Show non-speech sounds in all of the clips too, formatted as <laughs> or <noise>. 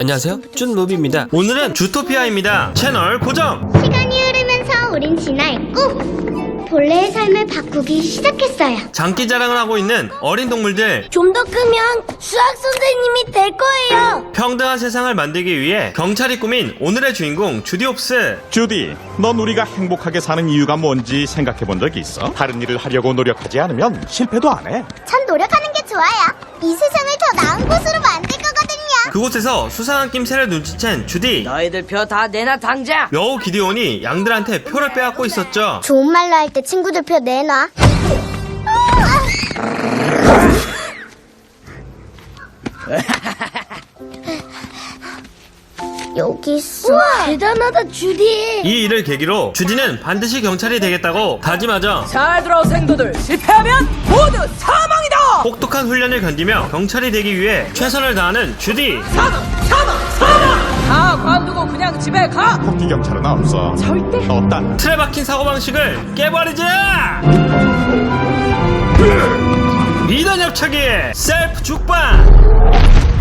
안녕하세요 쭌무비입니다 오늘은 주토피아입니다 채널 고정 시간이 흐르면서 우린 진화했고 본래의 삶을 바꾸기 시작했어요. 장기 자랑을 하고 있는 어린 동물들 좀 더 크면 수학 선생님이 될 거예요. 평등한 세상을 만들기 위해 경찰이 꾸민 오늘의 주인공 주디옵스 주디, 넌 우리가 행복하게 사는 이유가 뭔지 생각해 본적 있어? 다른 일을 하려고 노력하지 않으면 실패도 안 해. 참 노력하는 게 좋아요. 이 세상을 더 나은 곳으로 만들 거거든요. 그곳에서 수상한 낌새를 눈치챈 주디 너희들 표 다 내놔 당장 여우 기디온이 양들한테 표를 빼앗고 있었죠 좋은 말로 할 때 친구들 표 내놔. <laughs> 여기 있어. 대단하다 주디. 이 일을 계기로 주디는 반드시 경찰이 되겠다고 다짐하죠 잘 들어 생도들 실패하면 모두 사망이다 혹독한 훈련을 견디며 경찰이 되기 위해 최선을 다하는 주디 사망 사망 사망 다 관두고 그냥 집에 가 토끼 경찰은 없어. 절대 없다. 틀에 박힌 사고방식을 깨버리자 이단 협차기 셀프 죽방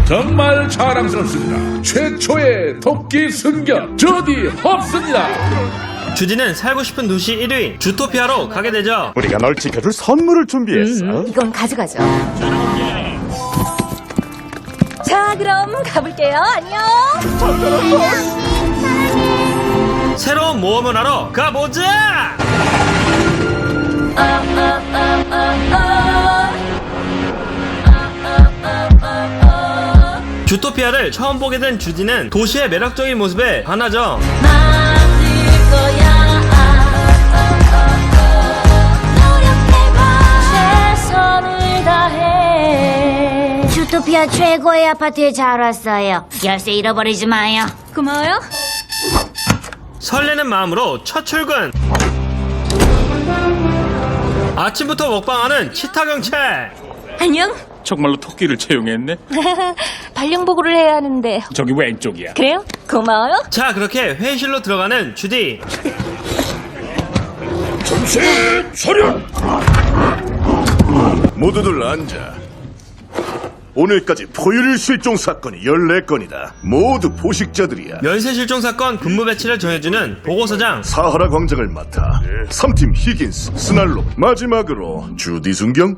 정말 자랑스럽습니다. 최초의 토끼 승격 저디 헙습니다. 주디는 살고 싶은 도시 1위 주토피아로 가게 되죠 우리가 널 지켜줄 선물을 준비했어. 이건 가져가죠. 자, 그럼 가볼게요. 안녕. 새로운 모험을 하러 가보자 주토피아를 처음 보게 된 주디는 도시의 매력적인 모습에 반하죠 최 선을 다해. 주토피아 최고의 아파트에 잘 왔어요. 열쇠 잃어버리지 마요. 고마워요. 설레는 마음으로 첫 출근 아침부터 먹방하는 치타 경찰 안녕. 정말로 토끼를 채용했네? <laughs> 발령 보고를 해야 하는데. 저기 왼쪽이야. 그래요? 고마워요. 자 그렇게 회의실로 들어가는 주디 정신 차려! 모두들 앉아. 오늘까지 포유류 실종 사건이 14건이다. 모두 포식자들이야. 연쇄 실종 사건 근무 배치를 정해주는 보고서장 사하라 광장을 맡아. 3팀 히긴스, 스날로. 마지막으로 주디 순경?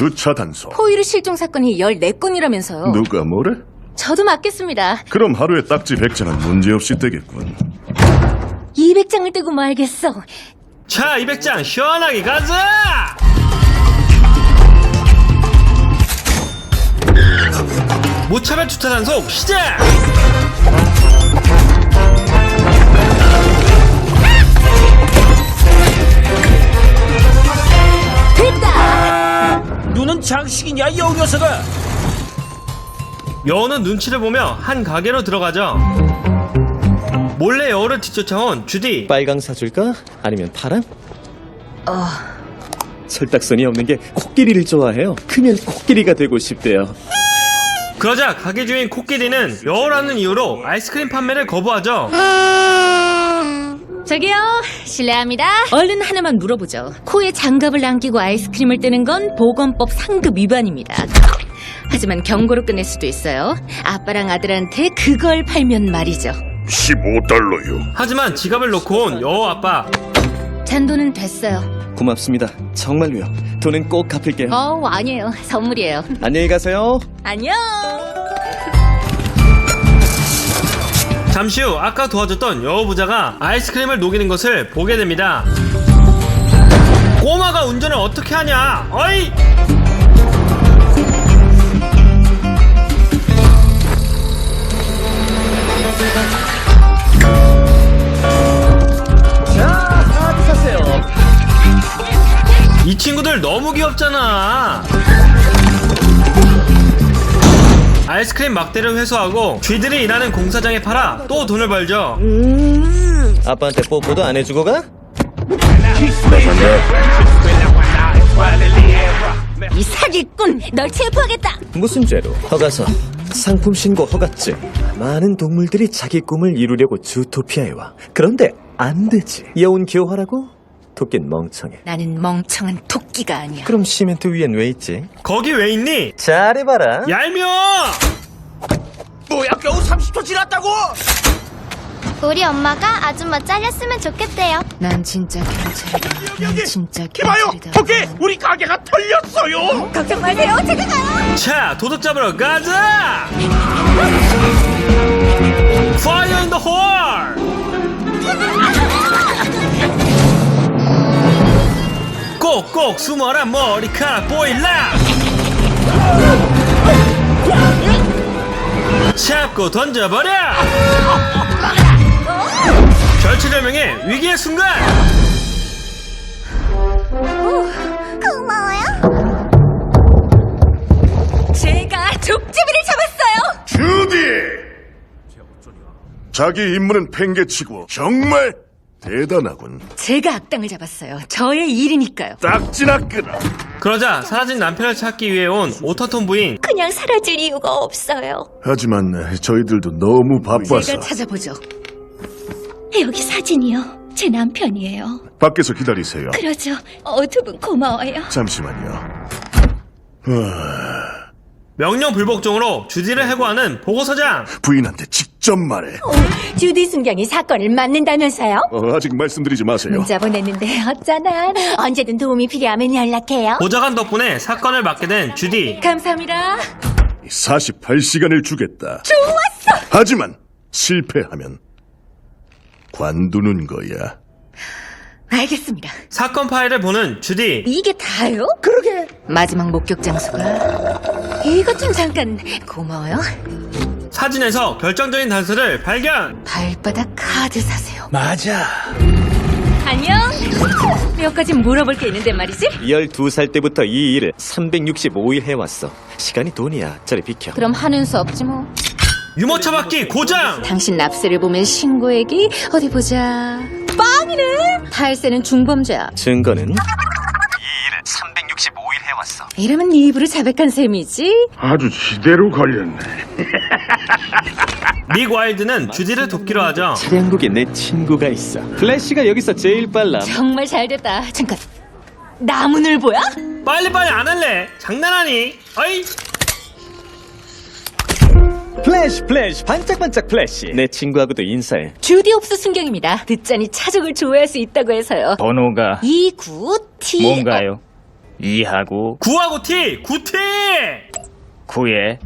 주차 단속. 포유류 실종 사건이 14건이라면서요. 누가 뭐래? 저도 맡겠습니다. 그럼 하루에 딱지 100장은 문제없이 떼겠군. 200장을 떼고 말겠어. 자 200장 시원하게 가자 무차별 주차 단속 시작 장식이냐 여 녀석아 여우는 눈치를 보며 한 가게로 들어가죠 몰래 여우를 뒤쫓아온 주디 빨강 사줄까? 아니면 파랑? 철딱선이 없는 게 코끼리를 좋아해요. 크면 코끼리가 되고 싶대요. 그러자 가게 주인 코끼리는 여우라는 이유로 아이스크림 판매를 거부하죠 저기요, 실례합니다. 얼른 하나만 물어보죠. 코에 장갑을 남기고 아이스크림을 뜨는 건 보건법 상급 위반입니다. 하지만 경고로 끝낼 수도 있어요. 아빠랑 아들한테 그걸 팔면 말이죠. 15달러요. 하지만 지갑을 놓고 온 여우 아빠 잔돈은 됐어요. 고맙습니다. 정말로요. 돈은 꼭 갚을게요. 어, 아니에요. 선물이에요. 안녕히 가세요. 안녕. 잠시 후 아까 도와줬던 여우 부자가 아이스크림을 녹이는 것을 보게 됩니다. 꼬마가 운전을 어떻게 하냐? 어이! 자, 다 사세요. 이 친구들 너무 귀엽잖아. 아이스크림 막대를 회수하고 쥐들이 일하는 공사장에 팔아 또 돈을 벌죠. 아빠한테 뽀뽀도 안 해주고 가? 이 사기꾼, 널 체포하겠다. 무슨 죄로? 허가서. 상품 신고 허가증. 많은 동물들이 자기 꿈을 이루려고 주토피아에 와. 그런데 안 되지. 여운 교화라고? 토끼는 멍청해. 나는 멍청한 토끼가 아니야. 그럼 시멘트 위엔 왜 있지? 거기 왜 있니? 잘해봐라. 얄미워! 뭐야 겨우 30초 지났다고 우리 엄마가 아줌마 잘렸으면 좋겠대요. 난 진짜 경찰이다. 난 진짜 경찰이다. 토끼 우리 가게가 털렸어요 걱정 마세요. 제가 가요. 자 도둑 잡으러 가자 <laughs> 꼭꼭 숨어라 머리카락 보일라 잡고 던져버려 절체절명의 위기의 순간 고마워요. 제가 족제비를 잡았어요. 주디! 자기 임무는 팽개치고 정말 대단하군. 제가 악당을 잡았어요. 저의 일이니까요. 딱지나 끄라. 그러자 사라진 남편을 찾기 위해 온 오타톤 부인 그냥 사라질 이유가 없어요. 하지만 저희들도 너무 바빠서 제가 찾아보죠. 여기 사진이요. 제 남편이에요. 밖에서 기다리세요. 그러죠. 어 두 분 고마워요. 잠시만요. 명령 불복종으로 주디를 해고하는 보고서장 부인한테 직접 말해. 주디 순경이 사건을 맡는다면서요? 어, 아직 말씀드리지 마세요. 문자 보냈는데 어쩌나 언제든 도움이 필요하면 연락해요. 보좌관 덕분에 사건을 맡게 된 주디 감사합니다. 48시간을 주겠다. 좋았어. 하지만 실패하면 관두는 거야. 알겠습니다. 사건 파일을 보는 주디 이게 다요? 그러게. 마지막 목격 장소가 이것 좀 잠깐 고마워요. 사진에서 결정적인 단서를 발견 발바닥 카드 사세요. 맞아 안녕. 몇 가지 물어볼 게 있는데 말이지. 12살 때부터 이 일을 365일 해왔어. 시간이 돈이야. 저리 비켜. 그럼 하는 수 없지 뭐. 유모차 바퀴 고장 당신 납세를 보면 신고액이 어디 보자. 빵이네. 탈세는 중범죄야. 증거는? 이 일을 365일 해왔어. 이러면 네 입으로 자백한 셈이지. 아주 지대로 걸렸네. <laughs> 닉 와일드는 주디를 돕기로 하죠 차량국에 내 친구가 있어. 플래시가 여기서 제일 빨라. 정말 잘됐다. 잠깐. 나무늘 보야? 빨리빨리 안 할래 장난하니 어이 플래시 플래시 반짝반짝 플래시. 내 친구하고도 인사해. 주디 옵스 순경입니다. 듣자니 차적을 조회할 수 있다고 해서요. 번호가 29T 뭔가요? 2하고 구하고 티 구티 9에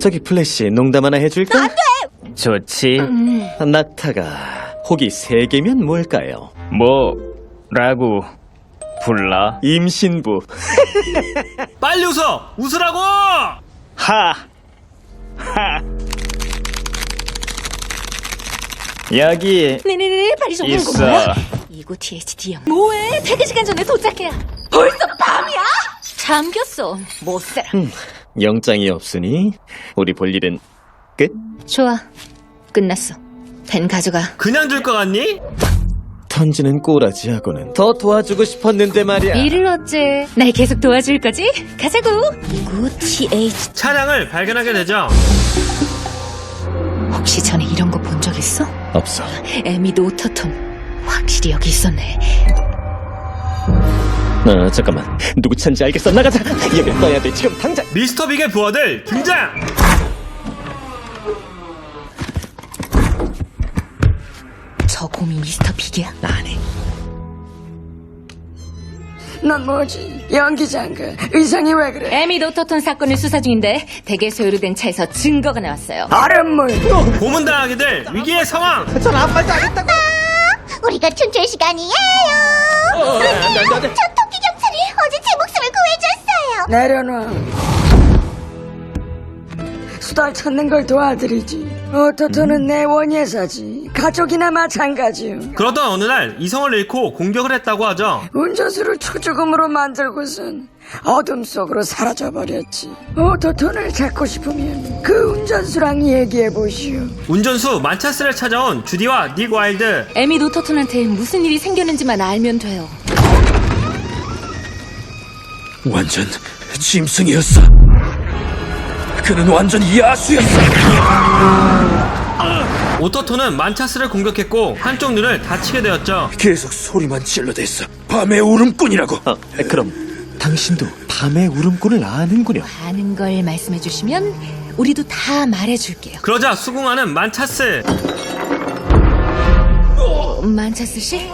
저기 플래시 농담 하나 해줄까? 좋지 낙타가 혹이 세 개면 뭘까요? 뭐라고 불러? 임신부. <laughs> 빨리 웃어 웃으라고 하! 하! 여기 네네네 빨리 좀 있어 고마워. 29THD요. 뭐해? 3시간 전에 도착해야. 벌써 밤이야? 잠겼어. 못 살아. 영장이 없으니 우리 볼 일은 끝? 좋아. 끝났어. 펜 가져가. 그냥 줄 것 같니 던지는 꼬라지하고는 더 도와주고 싶었는데 말이야. 일을 어째? 날 계속 도와줄 거지? 가자고. 29TH. 차량을 발견하게 되죠 혹시 전에 이런 거 본 적 있어? 없어. 에미도 오터톤. 확실히 여기 있었네. 아 잠깐만. 누구 찬지 알겠어. 나가자. 여길 떠야 돼. 지금 당장. 미스터 빅의 부하들 등장 저 곰이 미스터 빅이야? 아니. 넌 뭐지 연기자인가 의상이 왜 그래 에미 노터톤 사건을 수사 중인데 대게 소유로 된 차에서 증거가 나왔어요. 아랫물 고문당하게 될 위기의 상황 우리가 춤출 시간이에요. 저 토끼 경찰이 어제 제 목숨을 구해줬어요. 내려놔 수달 찾는 걸 도와드리지 어토토는 내 원예사지 가족이나 마찬가지요 그러던 어느 날 이성을 잃고 공격을 했다고 하죠 운전수를 초죽음으로 만들고선 어둠 속으로 사라져버렸지 오토톤을 찾고 싶으면 그 운전수랑 얘기해보시오 운전수 만차스를 찾아온 주디와 닉 와일드 에미 노터톤한테 무슨 일이 생겼는지만 알면 돼요. 완전 짐승이었어. 그는 완전 야수였어. 오터톤은 만차스를 공격했고 한쪽 눈을 다치게 되었죠 계속 소리만 질러댔어. 밤의 울음꾼이라고. 아 그럼 당신도 밤의 울음꾼을 아는군요. 아는 걸 말씀해 주시면 우리도 다 말해 줄게요. 그러자 수긍하는 만차스. 만차스 씨?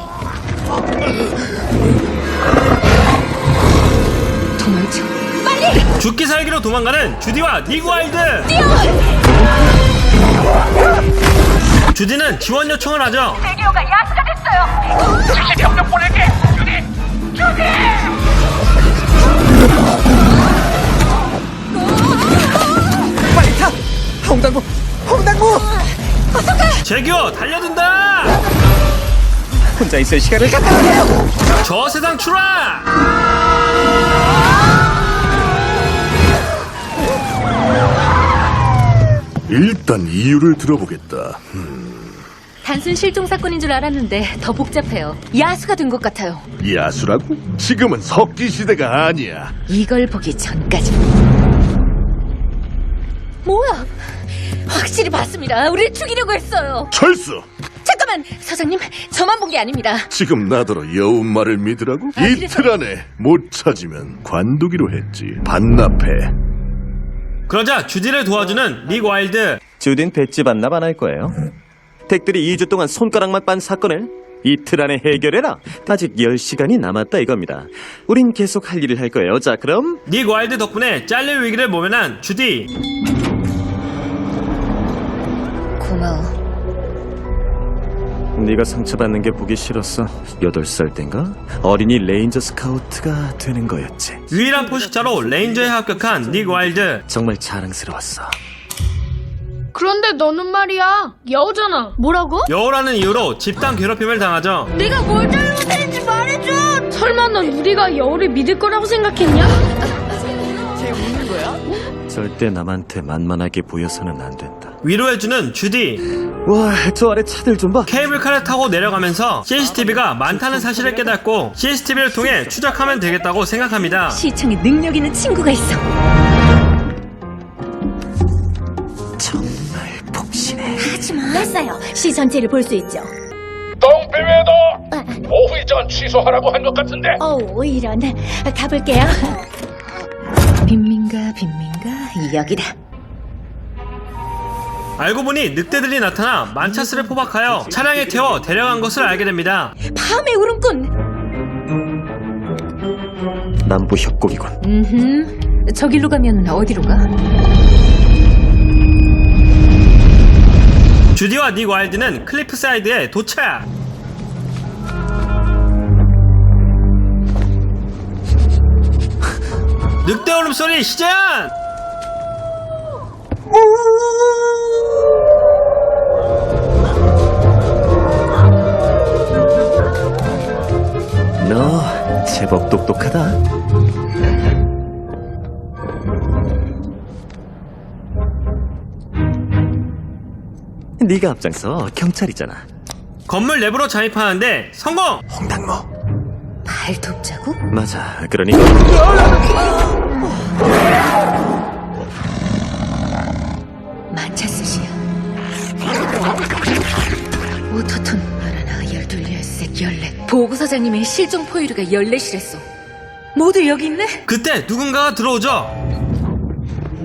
도망쳐. 죽기 살기로 도망가는 주디와 닉 와일드. 주디는 지원 요청을 하죠. 빨리 타! 홍당무! 홍당무! 제규어 달려든다. 혼자 있을 시간을 갖다 저 세상 추락. 일단 이유를 들어보겠다. 단순 실종 사건인 줄 알았는데 더 복잡해요. 야수가 된 것 같아요. 야수라고? 지금은 석기 시대가 아니야. 이걸 보기 전까지. 뭐야? 확실히 봤습니다. 우리를 죽이려고 했어요. 철수! 잠깐만, 서장님, 저만 본 게 아닙니다. 지금 나더러 여운 말을 믿으라고? 아, 이틀 안에 못 찾으면 관두기로 했지. 반납해. 그러자 주디를 도와주는 닉 와일드. 주딘 배지 반납 안 할 거예요. 덱들이 2주 동안 손가락만 빤 사건을 이틀 안에 해결해라. 아직 10시간이 남았다 이겁니다. 우린 계속 할 일을 할 거예요. 자, 그럼 닉 와일드 덕분에 잘릴 위기를 모면한 주디. 고마워. 네가 상처받는 게 보기 싫었어. 8살 땐가? 어린이 레인저 스카우트가 되는 거였지. 유일한 포식자로 레인저에 합격한 닉 와일드. 정말 자랑스러웠어. 그런데 너는 말이야 여우잖아 뭐라고? 여우라는 이유로 집단 괴롭힘을 당하죠. 내가 뭘 잘못했는지 말해줘 설마 넌 우리가 여우를 믿을 거라고 생각했냐? 절대 남한테 만만하게 보여서는 안 된다. 위로해주는 주디. 와, 저 아래 차들 좀 봐. 케이블카를 타고 내려가면서 CCTV가 많다는 사실을 깨닫고 CCTV를 통해 추적하면 되겠다고 생각합니다. 시청에 능력 있는 친구가 있어. 몰랐어요. 시 전체를 볼 수 있죠. 똥배매도 오후이전 취소하라고 한 것 같은데. 어, 이런. 가볼게요. 빈민가, 빈민가, 여기다. 알고 보니 늑대들이 나타나 만차스를 포박하여 차량에 태워 데려간 것을 알게 됩니다. 밤의 울음꾼! 남부 협곡이군. 음흠. 저길로 가면 어디로 가? 주디와 닉 와일드는 클리프 사이드에 도착. <laughs> 늑대 울음소리 시작! 너 제법 똑똑하다. 네가 앞장서 경찰이잖아. 건물 내부로 잠입하는데 성공! 홍당무. 발톱 자국? 맞아. 그러니까 만차스 씨야. 오토톤 바나나 열둘 열셋 열넷 보고서장님의 실종 포유류가 열넷이랬어. 모두 여기 있네? 그때 누군가가 들어오죠.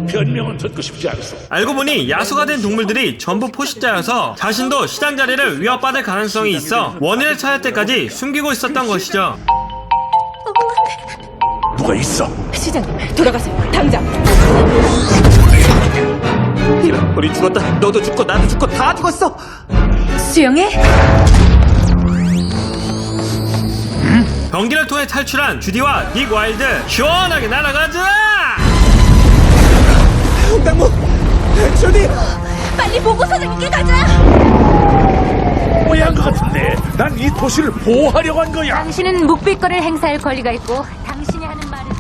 변명은 듣고 싶지 않소. 알고 보니 야수가 된 동물들이 전부 포식자여서 자신도 시장 자리를 위협받을 가능성이 있어 원인을 찾을 때까지 숨기고 있었던 것이죠. 누가 있어? 시장님 돌아가세요 당장. 이런 우리 죽었다. 너도 죽고 나도 죽고 다 죽었어. 수영해? 변기를 통해 탈출한 주디와 닉 와일드 시원하게 날아가자! 홍당무. 주디. 빨리 보고서장님께 가자. 오해한 것 같은데. 난 이 도시를 보호하려고 한 거야. 당신은 묵비권을 행사할 권리가 있고 당신이 하는 말은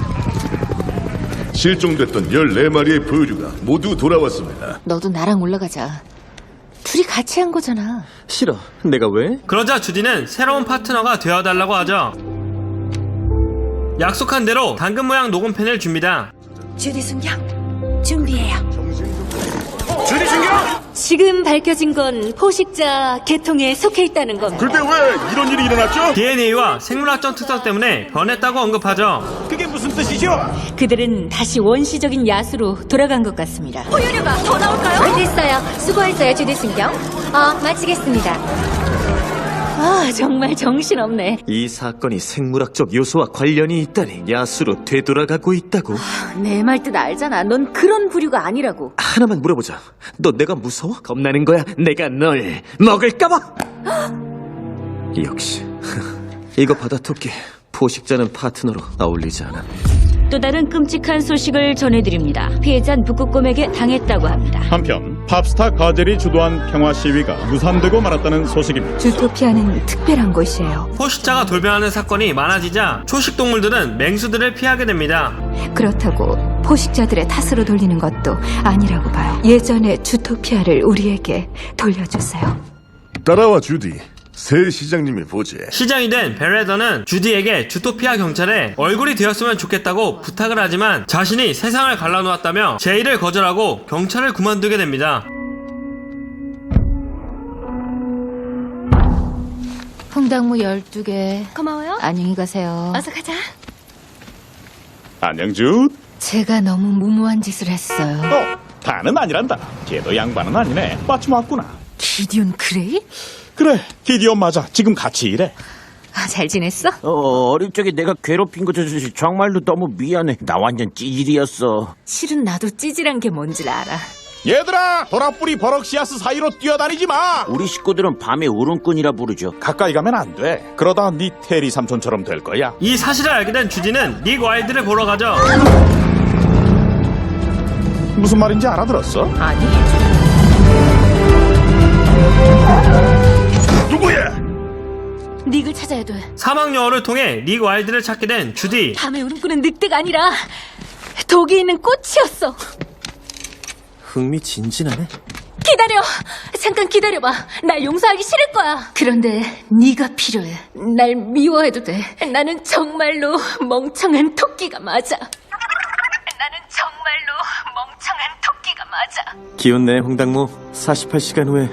실종됐던 14마리의 포유류가 모두 돌아왔습니다. 너도 나랑 올라가자. 둘이 같이 한 거잖아. 싫어. 내가 왜? 그러자 주디는 새로운 파트너가 되어달라고 하죠. 약속한 대로 당근 모양 녹음펜을 줍니다. 주디 순경, 중경 지금 밝혀진 건 포식자 계통에 속해 있다는 겁니다. 근데 왜 이런 일이 일어났죠? DNA와 생물학적 특성 때문에 변했다고 언급하죠. 그게 무슨 뜻이죠? 그들은 다시 원시적인 야수로 돌아간 것 같습니다. 호연이가 더 나올까요? 됐어요. 수고했어요, 주디 순경. 어, 마치겠습니다. 아, 정말 정신없네. 이 사건이 생물학적 요소와 관련이 있다니 야수로 되돌아가고 있다고. 내 말 뜻 알잖아. 넌 그런 부류가 아니라고. 하나만 물어보자. 너 내가 무서워? 겁나는 거야? 내가 널 먹을까봐? <gasps> 역시 <laughs> 이거 받아 토끼. 포식자는 파트너로 어울리지 않아. 또 다른 끔찍한 소식을 전해드립니다. 피해자는 북극곰에게 당했다고 합니다. 한편 팝스타 가젤이 주도한 평화 시위가 무산되고 말았다는 소식입니다. 주토피아는 특별한 곳이에요. 포식자가 돌변하는 사건이 많아지자 초식 동물들은 맹수들을 피하게 됩니다. 그렇다고 포식자들의 탓으로 돌리는 것도 아니라고 봐요. 예전의 주토피아를 우리에게 돌려주세요. 따라와 주디. 새 시장님이 보지. 시장이 된 베레더는 주디에게 주토피아 경찰에 얼굴이 되었으면 좋겠다고 부탁을 하지만 자신이 세상을 갈라놓았다며 제의를 거절하고 경찰을 그만두게 됩니다. 홍당무 12개. 고마워요. 안녕히 가세요. 어서 가자. 안녕 주. 제가 너무 무모한 짓을 했어요. 어, 다는 아니란다. 걔도 양반은 아니네. 마침 왔구나. 기디온 그레이? 그래, 기디온 맞아. 지금 같이 일해. 아, 잘 지냈어? 어, 어릴 적에 내가 괴롭힌 거 정말로 너무 미안해. 나 완전 찌질이었어. 실은 나도 찌질한 게 뭔지 알아. 얘들아, 도라뿌리 버럭시아스 사이로 뛰어다니지 마. 우리 식구들은 밤에 울음꾼이라 부르죠. 가까이 가면 안 돼. 그러다 네 테리 삼촌처럼 될 거야. 이 사실을 알게 된 주디는 닉 와일드를 보러 가죠. 무슨 말인지 알아들었어? 아니. 닉을 찾아야 돼. 사막 여어를 통해 닉 와일드를 찾게 된 주디. 밤에 울음꾼은 늑대가 아니라 독이 있는 꽃이었어. 흥미진진하네. 기다려. 잠깐 기다려봐. 날 용서하기 싫을 거야. 그런데 네가 필요해. 날 미워해도 돼. 나는 정말로 멍청한 토끼가 맞아. 나는 정말로 멍청한 토끼가 맞아. 기운 내 홍당무 48시간 후에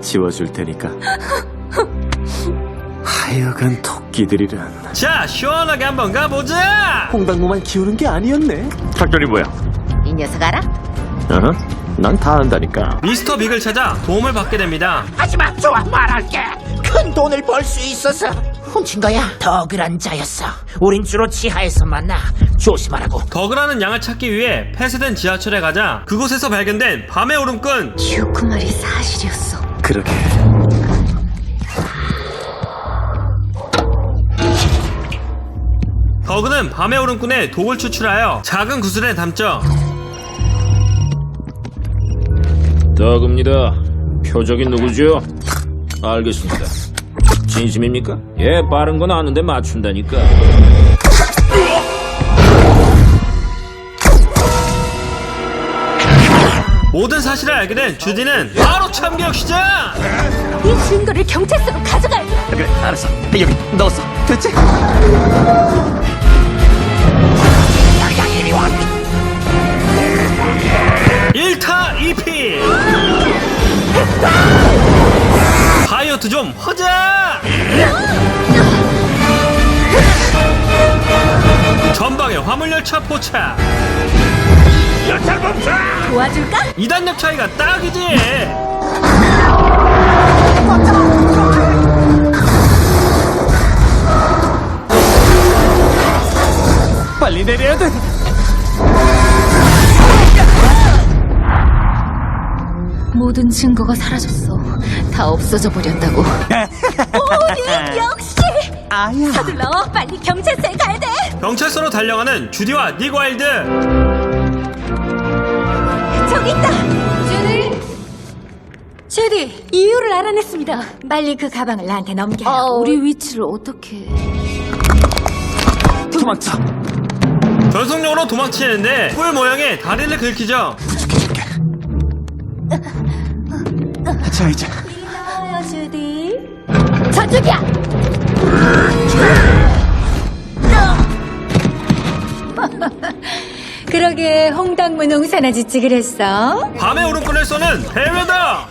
지워줄 테니까. <laughs> 하여간 토끼들이란 자, 시원하게 한번 가보자! 홍당무만 키우는 게 아니었네. 작전이 뭐야? 이 녀석 알아? 어허, 난 다 안다니까. 미스터 빅을 찾아 도움을 받게 됩니다. 하지마, 좋아, 말할게. 큰 돈을 벌 수 있어서 훔친 거야. 더 그란 자였어. 우린 주로 지하에서 만나. 조심하라고. 더그라는 양을 찾기 위해 폐쇄된 지하철에 가자 그곳에서 발견된 밤의 울음꾼 듀크 말이 사실이었어. 그러게. 더그는 밤의 울음꾼의 독을 추출하여 작은 구슬에 담죠 더그입니다. 표적이 누구죠? 알겠습니다. 진심입니까? 예, 빠른 건 아는데 맞춘다니까. 모든 사실을 알게 된 주디는 바로 참교육 시작 이 증거를 경찰서로 가져가야 돼. 그래, 알았어. 여기 넣었어. 됐지? 다이어트 좀 하자 전방에 화물열차 포착 도와줄까? 2단 력 차이가 딱이지 빨리 내려야 돼. 모든 증거가 사라졌어. 다 없어져 버렸다고. <laughs> 오, 역시! 아야. 서둘러, 빨리 경찰서에 가야 돼. 경찰서로 달려가는 주디와 닉 와일드 저기 있다. 주디. 주디, 이유를 알아냈습니다. 빨리 그 가방을 나한테 넘겨. 어, 우리 위치를 어떻게? 도망쳐. 전속력으로 도망치는데 뿔 모양의 다리를 긁히죠 자, 이제. 나와요, 주디. 저쪽이야. <laughs> 그러게 홍당무 농사나 짓지 그랬어? 밤의 울음꾼을 쏘는 해외다!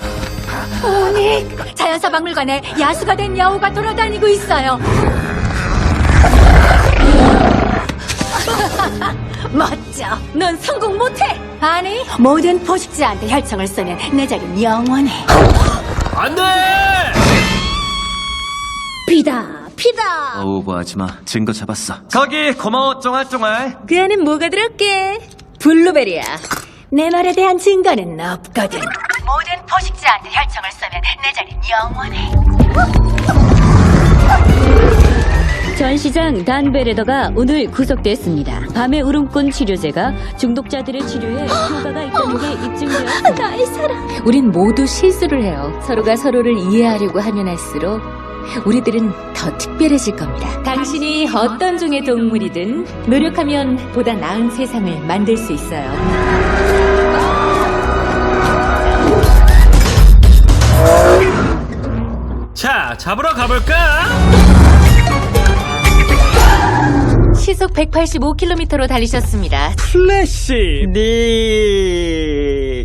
오닉 자연사 박물관에 야수가 된 여우가 돌아다니고 있어요. <laughs> 멋져. 넌 성공 못해. 아니 모든 포식자한테 혈청을 쏘면 내 자리는 영원해. 안 돼! 피다, 피다. 오버하지 마. 증거 잡았어. 거기 고마워 쫑알쫑알. 그 안엔 뭐가 들었게? 블루베리야. 내 말에 대한 증거는 없거든. 모든 포식자한테 혈청을 쏘면 내 자리는 영원해. 전시장 단 베레더가 오늘 구속됐습니다. 밤의 울음꾼 치료제가 중독자들의 치료에 효과가 있다는 게 입증되었습니다. 나의 사랑. 우린 모두 실수를 해요. 서로가 서로를 이해하려고 하면 할수록 우리들은 더 특별해질 겁니다. 당신이 어떤 종의 동물이든 노력하면 보다 나은 세상을 만들 수 있어요. 자, 잡으러 가볼까? 시속 185km로 달리셨습니다. 플래시 니